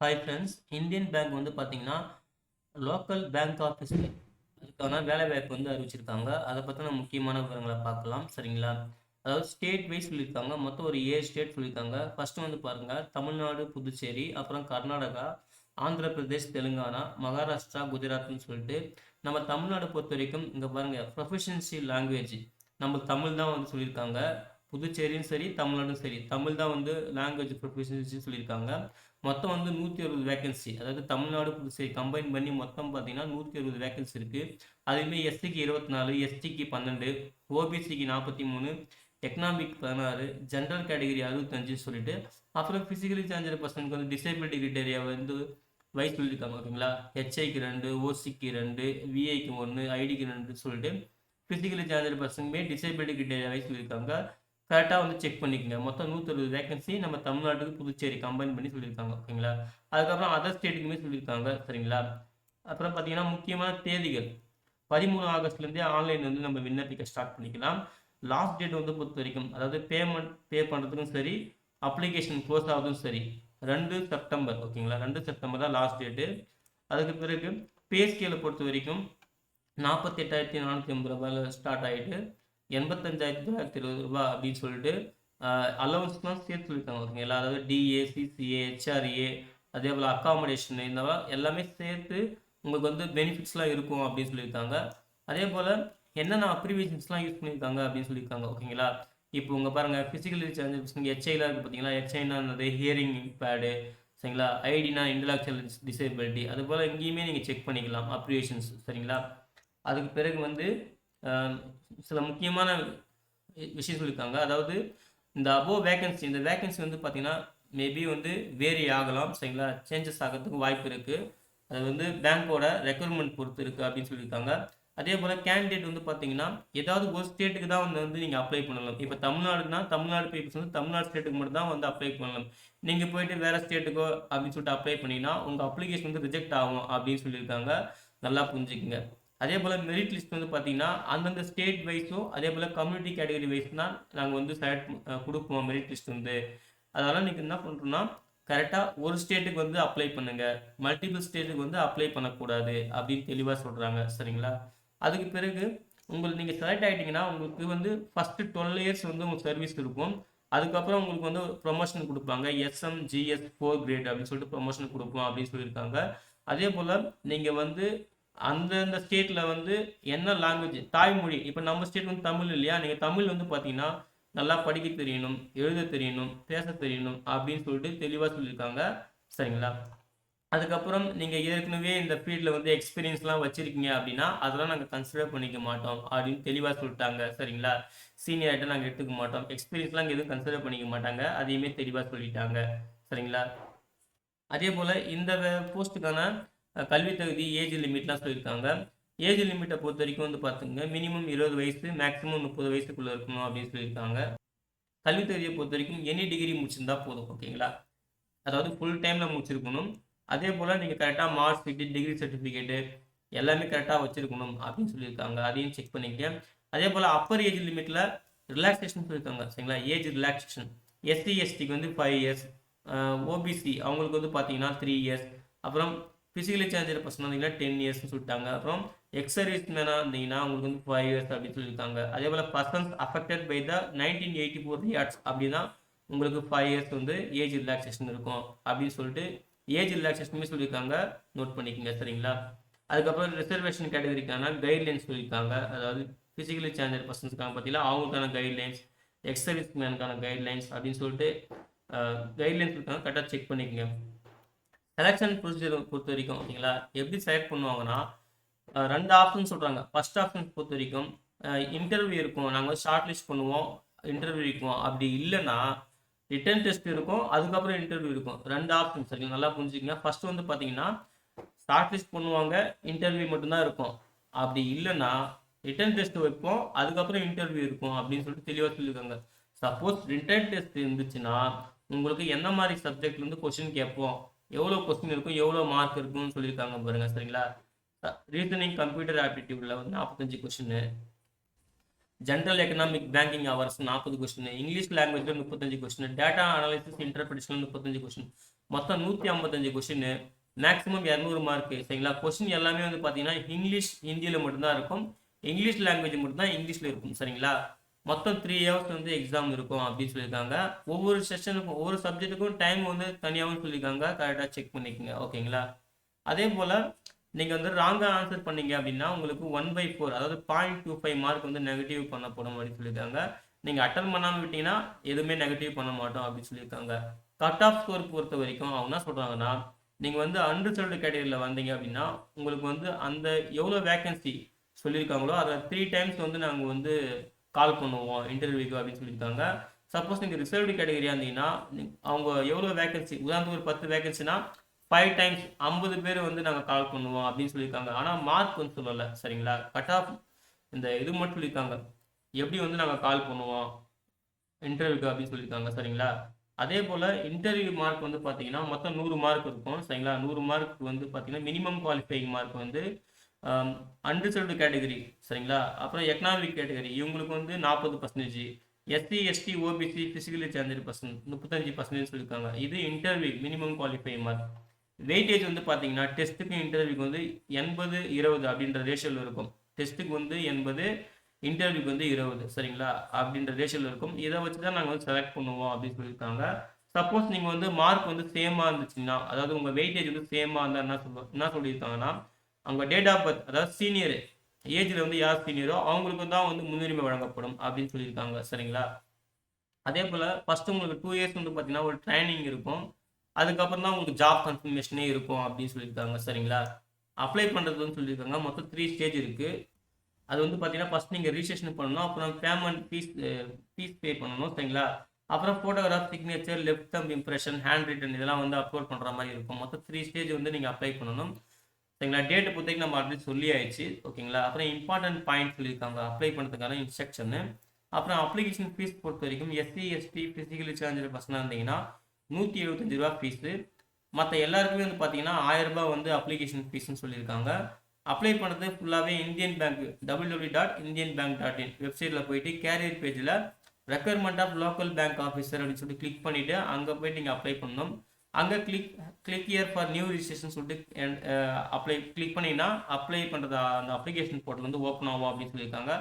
Hi friends Indian bank வந்து பார்த்தீங்கன்னா local bank office அதுக்கான வேலைவாய்ப்பு வந்து அறிவிச்சிருக்காங்க. அதை பற்றின முக்கியமான விவரங்களை பார்க்கலாம். சரிங்களா? அதாவது ஸ்டேட் வைஸ் சொல்லியிருக்காங்க. மொத்தம் ஒரு ஏழு ஸ்டேட் சொல்லியிருக்காங்க. ஃபஸ்ட்டு வந்து பாருங்கள் தமிழ்நாடு புதுச்சேரி அப்புறம் கர்நாடகா ஆந்திர பிரதேஷ் தெலுங்கானா மகாராஷ்டிரா குஜராத்னு சொல்லிட்டு நம்ம தமிழ்நாடு பொறுத்த வரைக்கும் இங்கே பாருங்கள் ப்ரொஃபஷன்சி லாங்குவேஜ் நம்ம தமிழ் தான் வந்து சொல்லியிருக்காங்க. புதுச்சேரியும் சரி தமிழ்நாடும் சரி தமிழ் தான் வந்து லாங்குவேஜ் ப்ரொஃபஷன்சி சொல்லியிருக்காங்க. மொத்தம் வந்து நூற்றி அறுபது வேகன்சி அதாவது தமிழ்நாடு புதுச்சேரி கம்பைன் பண்ணி மொத்தம் பார்த்தீங்கன்னா நூற்றி அறுபது வேகன்சி இருக்குது அதுவுமே எஸ்சிக்கு இருபத்தி நாலு எஸ்டிக்கு பன்னெண்டு ஓபிசிக்கு நாற்பத்தி மூணு எக்கனாமிக் பதினாறு ஜென்ரல் கேட்டகரி அறுபத்தஞ்சு சொல்லிட்டு அப்புறம் ஃபிசிக்கலி சேஞ்சர் பர்சனுக்கு வந்து டிசேபிலிட்டி கிரிட்டேரியா வந்து வயசு சொல்லியிருக்காங்க ஓகேங்களா ஹெச்ஐக்கு ரெண்டு ஓசிக்கு ரெண்டு விஐக்கு ஒன்று ஐடிக்கு ரெண்டு சொல்லிட்டு ஃபிசிக்கலி சேஞ்சர் பர்சனுமே டிசேபிலிட்டி கிரிட்டேரியா வயசு சொல்லியிருக்காங்க கரெக்டாக வந்து செக் பண்ணிக்கோங்க. மொத்தம் நூற்றறுபது வேகன்சி நம்ம தமிழ்நாட்டுக்கு புதுச்சேரி கம்பைன் பண்ணி சொல்லியிருக்காங்க. ஓகேங்களா அதுக்கப்புறம் அதர் ஸ்டேட்டுக்குமே சொல்லியிருக்காங்க. சரிங்களா? அப்புறம் பார்த்தீங்கன்னா முக்கியமான தேதிகள். பதிமூணு ஆகஸ்ட்லேருந்தே ஆன்லைன் வந்து நம்ம விண்ணப்பிக்க ஸ்டார்ட் பண்ணிக்கலாம். லாஸ்ட் டேட் வந்து பொறுத்த வரைக்கும் அதாவது பேமெண்ட் பே பண்ணுறதுக்கும் சரி அப்ளிகேஷன் க்ளோஸ் ஆகுதும் சரி ரெண்டு செப்டம்பர் ஓகேங்களா ரெண்டு செப்டம்பர் தான் லாஸ்ட் டேட்டு அதுக்கு பிறகு பே ஸ்கேலை பொறுத்த வரைக்கும் நாற்பத்தி எட்டாயிரத்தி நானூற்றி ஐம்பது ரூபாயில் ஸ்டார்ட் ஆகிட்டு எண்பத்தஞ்சாயிரத்தி தொள்ளாயிரத்தி இருபது ரூபா அப்படின்னு சொல்லிட்டு அலவன்ஸ்லாம் சேர்த்து சொல்லியிருக்காங்க ஓகேங்களா அதாவது டிஏ சிசிஏ ஹெச்ஆர்ஏ அதே போல் அக்காமடேஷன் இந்த எல்லாமே சேர்த்து உங்களுக்கு வந்து பெனிஃபிட்ஸ்லாம் இருக்கும் அப்படின்னு சொல்லியிருக்காங்க. அதே போல் என்னென்ன அப்ரிவேஷன்ஸ்லாம் யூஸ் பண்ணியிருக்காங்க அப்படின்னு சொல்லியிருக்காங்க ஓகேங்களா இப்போ உங்கள் பாருங்கள் ஃபிசிக்கல் சேஞ்சஸ் ஹெச்ஐலாம் இருக்குது பார்த்தீங்களா ஹெச்ஐனா என்னது ஹியரிங் பேடு சரிங்களா? ஐடினா இன்டலாக்சுவல் டிசேபிலிட்டி அது போல் எங்கேயுமே நீங்கள் செக் பண்ணிக்கலாம் அப்ரிவேஷன்ஸ் சரிங்களா? அதுக்கு பிறகு வந்து சில முக்கியமான விஷயம் சொல்லியிருக்காங்க. அதாவது இந்த அபோவ் வேகன்சி இந்த வேகன்சி வந்து பார்த்தீங்கன்னா மேபி வந்து வேரி ஆகலாம் சரிங்களா? சேஞ்சஸ் ஆகிறதுக்கு வாய்ப்பு இருக்குது அது வந்து பேங்க்கோட ரெக்குயர்மெண்ட் பொறுத்து இருக்குது அப்படின்னு சொல்லியிருக்காங்க. அதே போல் கேண்டிடேட் வந்து பார்த்தீங்கன்னா ஏதாவது ஒரு ஸ்டேட்டுக்கு தான் வந்து வந்து நீங்கள் அப்ளை பண்ணலாம். இப்போ தமிழ்நாடுனா தமிழ்நாடு பீப்புள்ஸ் வந்து தமிழ்நாடு ஸ்டேட்டுக்கு மட்டும் தான் வந்து அப்ளை பண்ணலாம். நீங்கள் போயிட்டு வேறு ஸ்டேட்டுக்கோ அப்படின்னு சொல்லிட்டு அப்ளை பண்ணிங்கன்னா உங்கள் அப்ளிகேஷன் வந்து ரிஜெக்ட் ஆகும் அப்படின்னு சொல்லியிருக்காங்க. நல்லா புரிஞ்சுக்குங்க. அதே போல் மெரிட் லிஸ்ட் வந்து பார்த்தீங்கன்னா அந்தந்த ஸ்டேட் வைஸும் அதே போல் கம்யூனிட்டி கேட்டகரி வைஸ் தான் நாங்கள் வந்து செலக்ட் கொடுப்போம் மெரிட் லிஸ்ட் வந்து. அதனால் நீங்கள் என்ன பண்ணுறோன்னா கரெக்டாக ஒரு ஸ்டேட்டுக்கு வந்து அப்ளை பண்ணுங்கள் மல்டிபிள் ஸ்டேட்டுக்கு வந்து அப்ளை பண்ணக்கூடாது அப்படின்னு தெளிவாக சொல்கிறாங்க சரிங்களா? அதுக்கு பிறகு உங்களுக்கு நீங்கள் செலக்ட் ஆகிட்டிங்கன்னா உங்களுக்கு வந்து ஃபஸ்ட்டு டுவெல் இயர்ஸ் வந்து உங்களுக்கு சர்வீஸ் இருக்கும். அதுக்கப்புறம் உங்களுக்கு வந்து ப்ரொமோஷன் கொடுப்பாங்க. எஸ்எம் ஜிஎஸ் ஃபோர் கிரேட் அப்படின்னு சொல்லிட்டு ப்ரொமோஷன் கொடுப்போம் அப்படின்னு சொல்லியிருக்காங்க. அதே போல் நீங்கள் வந்து அந்தந்த ஸ்டேட்டில் வந்து என்ன லாங்குவேஜ் தாய்மொழி இப்போ நம்ம ஸ்டேட் வந்து தமிழ் இல்லையா? நீங்கள் தமிழ் வந்து பார்த்தீங்கன்னா நல்லா படிக்க தெரியணும் எழுத தெரியணும் பேச தெரியணும் அப்படின்னு சொல்லிட்டு தெளிவாக சொல்லியிருக்காங்க. சரிங்களா? அதுக்கப்புறம் நீங்கள் ஏற்கனவே இந்த ஃபீல்டில் வந்து எக்ஸ்பீரியன்ஸ்லாம் வச்சுருக்கீங்க அப்படின்னா அதெல்லாம் நாங்கள் கன்சிடர் பண்ணிக்க மாட்டோம் அப்படின்னு தெளிவாக சொல்லிட்டாங்க. சரிங்களா? சீனியர்கிட்ட நாங்கள் எடுத்துக்க மாட்டோம். எக்ஸ்பீரியன்ஸ்லாம் எதுவும் கன்சிடர் பண்ணிக்க மாட்டாங்க. அதையுமே தெளிவாக சொல்லிட்டாங்க. சரிங்களா? அதே போல் இந்த போஸ்ட்டுக்கான கல்வி தகுதி ஏஜ் லிமிட்லாம் சொல்லியிருக்காங்க. ஏஜ் லிமிட்டை பொறுத்த வரைக்கும் வந்து பார்த்துங்க மினிமம் இருபது வயசு மேக்ஸிமம் முப்பது வயசுக்குள்ளே இருக்கணும் அப்படின்னு சொல்லியிருக்காங்க. கல்வி தகுதியை பொறுத்த வரைக்கும் எனி டிகிரி முடிச்சிருந்தா போதும் ஓகேங்களா? அதாவது ஃபுல் டைமில் முடிச்சிருக்கணும். அதே போல் நீங்கள் கரெக்டாக மார்க் ஷீட்டு டிகிரி சர்டிஃபிகேட்டு எல்லாமே கரெக்டாக வச்சுருக்கணும் அப்படின்னு சொல்லியிருக்காங்க. அதையும் செக் பண்ணிக்க அதே போல் அப்பர் ஏஜ் லிமிட்டில் ரிலாக்ஸேஷன் சொல்லியிருக்காங்க சரிங்களா? ஏஜ் ரிலாக்ஸேஷன் எஸ்சி எஸ்டிக்கு வந்து ஃபைவ் இயர்ஸ் ஓபிசி அவங்களுக்கு வந்து பார்த்தீங்கன்னா த்ரீ இயர்ஸ் அப்புறம் ஃபிசிக்கலி சார்ஜர் பர்சன் வந்தீங்கன்னா டென் இயர்ஸ்னு சொல்லிட்டாங்க. அப்புறம் எக்ஸர்வீஸ் மேனாக இருந்தீங்கன்னா உங்களுக்கு வந்து ஃபைவ் இயர்ஸ் அப்படின்னு சொல்லியிருக்காங்க. அதே போல் persons affected by the nineteen eighty four riots அப்படின்னா உங்களுக்கு ஃபைவ் இயர்ஸ் வந்து ஏஜ் ரிலாக்ஸேஷன் இருக்கும் அப்படின்னு சொல்லிட்டு ஏஜ் ரிலாக்ஸேஷனுமே சொல்லியிருக்காங்க. நோட் பண்ணிக்கோங்க சரிங்களா? அதுக்கப்புறம் ரிசர்வேஷன் கேட்டகரிக்கான கைட்லைன்ஸ் சொல்லியிருக்காங்க. அதாவது ஃபிசிக்கலி சேஞ்சர் பர்சன்ஸ்க்கான பார்த்தீங்கன்னா அவங்களுக்கான கைட்லைன்ஸ் எக்ஸர்வீஸ் மேனுக்கான கைட்லைன்ஸ் அப்படின்னு சொல்லிட்டு கைட்லைன்ஸ் இருக்காங்க. கரெக்டாக செக் பண்ணிக்கோங்க. செலெக்ஷன் ப்ரொசீஜர் பொறுத்த வரைக்கும் ஓகேங்களா எப்படி செலக்ட் பண்ணுவாங்கன்னா ரெண்டு ஆப்ஷன் சொல்கிறாங்க ஃபஸ்ட் ஆப்ஷன் பொறுத்த வரைக்கும் இன்டர்வியூ இருக்கும். நாங்கள் வந்து ஷார்ட் லிஸ்ட் பண்ணுவோம். இன்டர்வியூ இருக்கும். அப்படி இல்லைன்னா ரிட்டன் டெஸ்ட் இருக்கும். அதுக்கப்புறம் இன்டர்வியூ இருக்கும். ரெண்டு ஆப்ஷன் சரிங்க நல்லா புரிஞ்சுக்கங்க. ஃபஸ்ட்டு வந்து பார்த்தீங்கன்னா ஷார்ட் லிஸ்ட் பண்ணுவாங்க. இன்டர்வியூ மட்டும்தான் இருக்கும். அப்படி இல்லைன்னா ரிட்டன் டெஸ்ட் வைப்போம். அதுக்கப்புறம் இன்டர்வியூ இருக்கும் அப்படின்னு சொல்லிட்டு தெளிவாக சொல்லியிருக்காங்க. சப்போஸ் ரிட்டன் டெஸ்ட் இருந்துச்சுன்னா உங்களுக்கு என்ன மாதிரி சப்ஜெக்ட்லேருந்து கொஷின் கேட்போம். எவ்வளோ கொஸ்டின் இருக்கும் எவ்வளோ மார்க் இருக்கும்னு சொல்லியிருக்காங்க பாருங்க சரிங்களா? ரீசனிங் கம்ப்யூட்டர் ஆப்டிடியூடில் வந்து நாற்பத்தஞ்சு question general economic banking awareness நாற்பது கொஸ்டின் இங்கிலீஷ் லாங்குவேஜில் முப்பத்தஞ்சு கொஸ்டின் டேட்டா அனாலிசிஸ் இன்டர்பிரேஷனில் முப்பத்தஞ்சு கொஸ்டின் மொத்தம் நூற்றி ஐம்பத்தஞ்சு கொஸ்டின் மேக்ஸிமம் இரநூறு மார்க் சரிங்களா? கொஸ்டின் எல்லாமே வந்து பார்த்தீங்கன்னா இங்கிலீஷ் ஹிந்தியில் மட்டும்தான் இருக்கும் இங்கிலீஷ் லாங்குவேஜ் மட்டும்தான் இங்கிலீஷில் இருக்கும் சரிங்களா? மொத்தம் த்ரீ ஹவர்ஸ் வந்து எக்ஸாம் இருக்கும் அப்படின்னு சொல்லியிருக்காங்க. ஒவ்வொரு செஷனுக்கும் ஒவ்வொரு சப்ஜெக்ட்டுக்கும் டைம் வந்து தனியாகவும் சொல்லியிருக்காங்க. கரெக்டாக செக் பண்ணிக்கோங்க ஓகேங்களா அதே போல் நீங்கள் வந்து ராங்காக ஆன்சர் பண்ணீங்க அப்படின்னா உங்களுக்கு ஒன் பை ஃபோர் அதாவது பாயிண்ட் டூ ஃபைவ் மார்க் வந்து நெகட்டிவ் பண்ணப்படும் அப்படின்னு சொல்லியிருக்காங்க. நீங்கள் அட்டன் பண்ணாமல் விட்டீங்கன்னா எதுவுமே நெகட்டிவ் பண்ண மாட்டோம் அப்படின்னு சொல்லியிருக்காங்க. கட் ஆஃப் ஸ்கோர் பொறுத்த வரைக்கும் அவங்க என்ன சொல்கிறாங்கன்னா நீங்கள் வந்து அன்ரிசர்வ்டு கேட்டகரியில் வந்தீங்க அப்படின்னா உங்களுக்கு வந்து அந்த எவ்வளோ வேக்கன்சி சொல்லியிருக்காங்களோ அதில் த்ரீ டைம்ஸ் வந்து நாங்கள் வந்து கால் பண்ணுவோம் இன்டர்வியூக்கு அப்படின்னு சொல்லியிருக்காங்க. சப்போஸ் நீங்கள் ரிசர்வ்டு கேட்டகரியாக இருந்தீங்கன்னா அவங்க எவ்வளோ வேகன்சி உதாரணத்துக்கு ஒரு பத்து வேகன்சினா ஃபைவ் டைம்ஸ் ஐம்பது பேர் வந்து நாங்கள் கால் பண்ணுவோம் அப்படின்னு சொல்லியிருக்காங்க. ஆனால் மார்க் வந்து சொல்லலை சரிங்களா? கட் ஆஃப் இந்த இது மட்டும் சொல்லியிருக்காங்க. எப்படி வந்து நாங்கள் கால் பண்ணுவோம் இன்டர்வியூக்கு அப்படின்னு சொல்லியிருக்காங்க சரிங்களா? அதே போல் இன்டர்வியூ மார்க் வந்து பார்த்தீங்கன்னா மொத்தம் நூறு மார்க் இருக்கும் சரிங்களா? நூறு மார்க் வந்து பார்த்தீங்கன்னா மினிமம் குவாலிஃபைங் மார்க் வந்து அன்ரிசர்வ்டு கேட்டகரி சரிங்களா? அப்புறம் எக்கனாமிக் கேட்டகரி இவங்களுக்கு வந்து நாற்பது percentage SC ST OBC physically challenged percent முப்பத்தஞ்சு பர்சன்டேஜ் சொல்லியிருக்காங்க இது interview minimum qualify mark weightage வந்து பார்த்தீங்கன்னா டெஸ்ட்டுக்கு இன்டர்வியூக்கு வந்து எண்பது இருபது அப்படின்ற ரேஷியோவில் இருக்கும். டெஸ்ட்டுக்கு வந்து எண்பது இன்டர்வியூக்கு வந்து இருபது சரிங்களா? அப்படின்ற ரேஷியோவில் இருக்கும். இதை வச்சு தான் நாங்கள் வந்து செலக்ட் பண்ணுவோம் அப்படின்னு சொல்லியிருக்காங்க சப்போஸ் நீங்கள் வந்து மார்க் வந்து சேமாக இருந்துச்சுன்னா அதாவது உங்கள் வெயிட்டேஜ் வந்து சேமாக இருந்தால் என்ன சொல்ல என்ன சொல்லியிருக்காங்கன்னா அவங்க டேட் ஆஃப் பர்த் அதாவது சீனியர் ஏஜில் வந்து யார் சீனியரோ அவங்களுக்கு தான் வந்து முன்னுரிமை வழங்கப்படும் அப்படின்னு சொல்லியிருக்காங்க சரிங்களா? அதே போல் ஃபஸ்ட்டு உங்களுக்கு டூ இயர்ஸ் வந்து பார்த்தீங்கன்னா ஒரு ட்ரைனிங் இருக்கும். அதுக்கப்புறம் தான் உங்களுக்கு ஜாப் கன்ஃபர்மேஷனே இருக்கும் அப்படின்னு சொல்லியிருக்காங்க சரிங்களா? அப்ளை பண்ணுறதுன்னு சொல்லியிருக்காங்க. மொத்தம் த்ரீ ஸ்டேஜ் இருக்குது அது வந்து பார்த்தீங்கன்னா ஃபஸ்ட் நீங்கள் ரிஜிஸ்ட்ரேஷன் பண்ணணும். அப்புறம் பேமெண்ட் ஃபீஸ் ஃபீஸ் பே பண்ணணும் சரிங்களா? அப்புறம் photograph signature left thumb impression hand written இதெல்லாம் வந்து அப்லோட் பண்ணுற மாதிரி இருக்கும். மொத்தம் த்ரீ ஸ்டேஜ் வந்து நீங்கள் அப்ளை பண்ணணும். சரிங்களா? டேட்டு பொறுத்தவரைக்கும் நம்ம ஆல்ரெடி சொல்லி ஆயிடுச்சு ஓகேங்களா? அப்புறம் இம்பார்ட்டன்ட் பாயிண்ட் சொல்லியிருக்காங்க. அப்ளை பண்ணுறதுக்கான இன்ஸ்ட்ரக்ஷனு அப்புறம் அப்ளிகேஷன் ஃபீஸ் பொறுத்த வரைக்கும் எஸ்சி எஸ்டி ஃபிசிக்கலி சேஞ்சர் பர்சனாக இருந்தீங்கன்னா நூற்றி எழுபத்தஞ்சு ரூபா ஃபீஸு மற்ற எல்லாருக்குமே வந்து பார்த்தீங்கன்னா ஆயிரம் ரூபாய் வந்து அப்ளிகேஷன் ஃபீஸ்னு சொல்லியிருக்காங்க. அப்ளை பண்ணுறது ஃபுல்லாகவே Indian bank W W dot Indian bank dot in வெப்சைட்டில் போயிட்டு கேரியர் பேஜில் requirement of local bank officer அப்படின்னு சொல்லிட்டு கிளிக் பண்ணிவிட்டு அங்கே போய் நீங்கள் அப்ளை பண்ணணும். அங்கே click click here for new registration சொல்லிட்டு அப்ளை கிளிக் பண்ணிங்கன்னா அப்ளை பண்ணுறது அந்த அப்ளிகேஷன் போர்ட்டல் வந்து ஓப்பன் ஆகும் அப்படின்னு சொல்லியிருக்காங்க.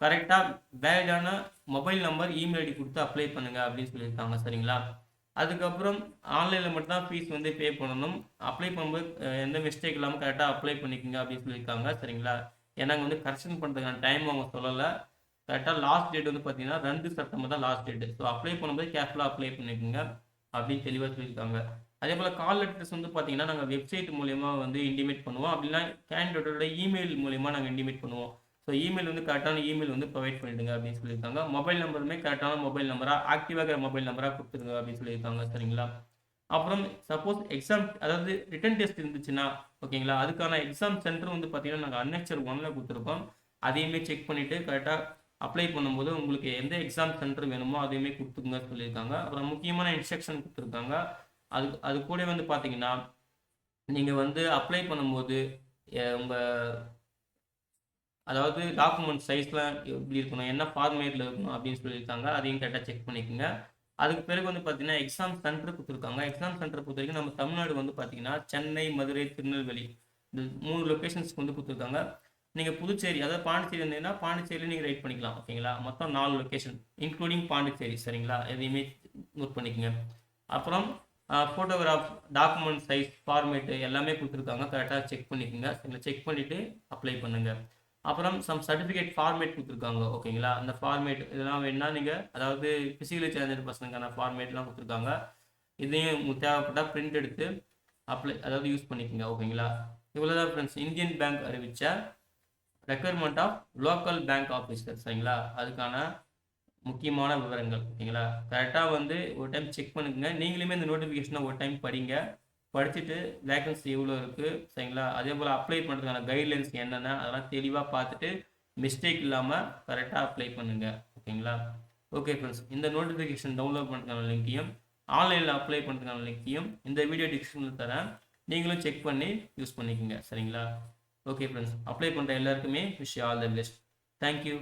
கரெக்டாக வேலிடான மொபைல் நம்பர் இமெயில் ஐடி கொடுத்து அப்ளை பண்ணுங்கள் அப்படின்னு சொல்லியிருக்காங்க சரிங்களா? அதுக்கப்புறம் ஆன்லைனில் மட்டும்தான் ஃபீஸ் வந்து பே பண்ணணும். அப்ளை பண்ணும்போது எந்த மிஸ்டேக் இல்லாமல் கரெக்டாக அப்ளை பண்ணிக்கோங்க அப்படின்னு சொல்லியிருக்காங்க சரிங்களா? ஏன்னா அங்கே வந்து கரெக்ஷன் பண்ணுறதுக்கான டைம் அவங்க சொல்லலை. கரெக்டாக லாஸ்ட் டேட் வந்து பார்த்தீங்கன்னா ரெண்டு செப்டம்பர் தான் லாஸ்ட் டேட் ஸோ அப்ளை பண்ணும்போது கேர்ஃபுல்லாக அப்ளை பண்ணிக்கோங்க. அப்படின்னு தெளிவாக சொல்லியிருக்காங்க. அதே போல் கால் லெட்டர்ஸ் வந்து பார்த்தீங்கன்னா நாங்கள் வெப்சைட் மூலயமா வந்து இன்டிமேட் பண்ணுவோம். அப்படின்னா கேண்டிடேட்டோட இமெயில் மூலயமா நாங்கள் இன்டிமேட் பண்ணுவோம். ஸோ இமெயில் வந்து கரெக்டான இமெயில் வந்து ப்ரொவைட் பண்ணிடுங்க அப்படின்னு சொல்லியிருக்காங்க. மொபைல் நம்பருமே கரெக்டான மொபைல் நம்பராக ஆக்டிவாக இருக்கிற மொபைல் நம்பராக கொடுத்துருங்க அப்படின்னு சொல்லியிருக்காங்க சரிங்களா? அப்புறம் சப்போஸ் எக்ஸாம் அதாவது ரிட்டன் டெஸ்ட் இருந்துச்சுன்னா ஓகேங்களா? அதுக்கான எக்ஸாம் சென்டர் வந்து பார்த்தீங்கன்னா நாங்கள் அன்னெக்சர் ஒன்ல கொடுத்துருக்கோம். அதையுமே செக் பண்ணிவிட்டு கரெக்டாக அப்ளை பண்ணும்போது உங்களுக்கு எந்த எக்ஸாம் சென்டர் வேணுமோ அதையுமே கொடுத்துருங்க சொல்லியிருக்காங்க. அப்புறம் முக்கியமான இன்ஸ்ட்ரக்ஷன் கொடுத்துருக்காங்க. அது அது கூட வந்து பார்த்தீங்கன்னா நீங்கள் வந்து அப்ளை பண்ணும்போது உங்கள் அதாவது டாக்குமெண்ட் சைஸ்லாம் எப்படி இருக்கணும் என்ன ஃபார்மேட்டில் இருக்கணும் அப்படின்னு சொல்லியிருக்காங்க. அதையும் கரெக்டாக செக் பண்ணிக்கோங்க. அதுக்கு பிறகு வந்து பார்த்தீங்கன்னா எக்ஸாம் சென்டர் கொடுத்துருக்காங்க. எக்ஸாம் சென்டர் பொறுத்த வரைக்கும் நம்ம தமிழ்நாடு வந்து பார்த்தீங்கன்னா சென்னை மதுரை திருநெல்வேலி இந்த மூணு லொக்கேஷன்ஸ்க்கு வந்து கொடுத்துருக்காங்க. நீங்கள் புதுச்சேரி அதாவது பாண்டிச்சேரி வந்தீங்கன்னா பாண்டிச்சேரியில் நீங்கள் ரைட் பண்ணிக்கலாம் ஓகேங்களா மொத்தம் நாலு லொக்கேஷன் இன்க்ளூடிங் பாண்டிச்சேரி சரிங்களா? எதையுமே நோட் பண்ணிக்கோங்க. அப்புறம் ஃபோட்டோகிராஃப் டாக்குமெண்ட் சைஸ் ஃபார்மேட்டு எல்லாமே கொடுத்துருக்காங்க. கரெக்டாக செக் பண்ணிக்கோங்க. சரிங்களா? செக் பண்ணிவிட்டு அப்ளை பண்ணுங்கள் அப்புறம் சம் சர்டிஃபிகேட் ஃபார்மேட் கொடுத்துருக்காங்க ஓகேங்களா அந்த ஃபார்மேட் இதெல்லாம் வேணா நீங்கள் அதாவது ஃபிசிக்கலி சேலஞ்சர் பர்சனுக்கான ஃபார்மேட்லாம் கொடுத்துருக்காங்க. இதையும் உங்களுக்கு தேவைப்பட்டால் பிரிண்ட் எடுத்து அப்ளை அதாவது யூஸ் பண்ணிக்கோங்க ஓகேங்களா இவ்வளோ தான் ஃப்ரெண்ட்ஸ் இந்தியன் பேங்க் அறிவித்த requirement of local bank officer சரிங்களா? அதுக்கான முக்கியமான விவரங்கள் ஓகேங்களா? கரெக்டாக வந்து ஒரு டைம் செக் பண்ணுங்க. நீங்களுமே இந்த நோட்டிஃபிகேஷனை ஒரு டைம் படிங்க. படிச்சுட்டு வேகன்சி எவ்வளோ இருக்குது சரிங்களா? அதே போல் அப்ளை பண்ணுறதுக்கான கைட்லைன்ஸ் என்னென்ன அதெல்லாம் தெளிவாக பார்த்துட்டு மிஸ்டேக் இல்லாமல் கரெக்டாக அப்ளை பண்ணுங்க ஓகேங்களா? ஓகே ஃப்ரெண்ட்ஸ் இந்த நோட்டிஃபிகேஷன் டவுன்லோட் பண்ணுறதுக்கான லிங்க்கையும் ஆன்லைனில் அப்ளை பண்ணுறதுக்கான லிங்க்கையும் இந்த வீடியோ டிஸ்கிரிப்ஷனில் தரேன். நீங்களும் செக் பண்ணி யூஸ் பண்ணிக்கோங்க சரிங்களா? ஓகே ஃப்ரெண்ட்ஸ் அப்ளை பண்ணுற எல்லாருக்குமே wish all the best thank you